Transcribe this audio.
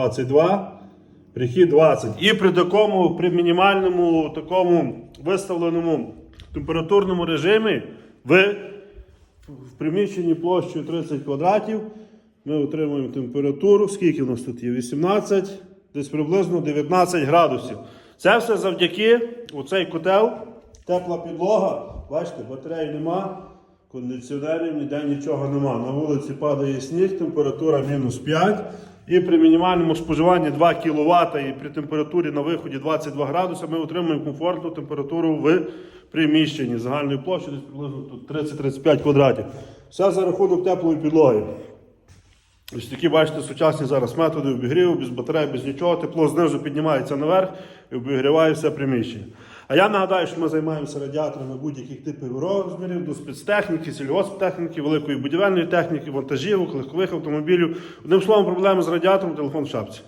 22, прихід 20. І при такому, при мінімальному такому виставленому температурному режимі ви в приміщенні площею 30 квадратів ми отримуємо температуру. Скільки в нас тут є? 18, десь приблизно 19 градусів. Це все завдяки оцей котел, тепла підлога. Бачите, батареї нема, кондиціонерів, ніде нічого нема. На вулиці падає сніг, температура мінус 5. І при мінімальному споживанні 2 кВт і при температурі на виході 22 градуси ми отримуємо комфортну температуру в приміщенні загальної площі десь приблизно тут 30-35 квадратів. Все за рахунок теплої підлоги. Ось такі, бачите, сучасні зараз методи обігріву, без батарей, без нічого. Тепло знизу піднімається наверх і обігріває все приміщення. А я нагадаю, що ми займаємося радіаторами будь-яких типів розмірів, до спецтехніки, сільгосптехніки, великої будівельної техніки, вантажівок, легкових автомобілів. Одним словом, проблеми з радіатором, телефон в шапці.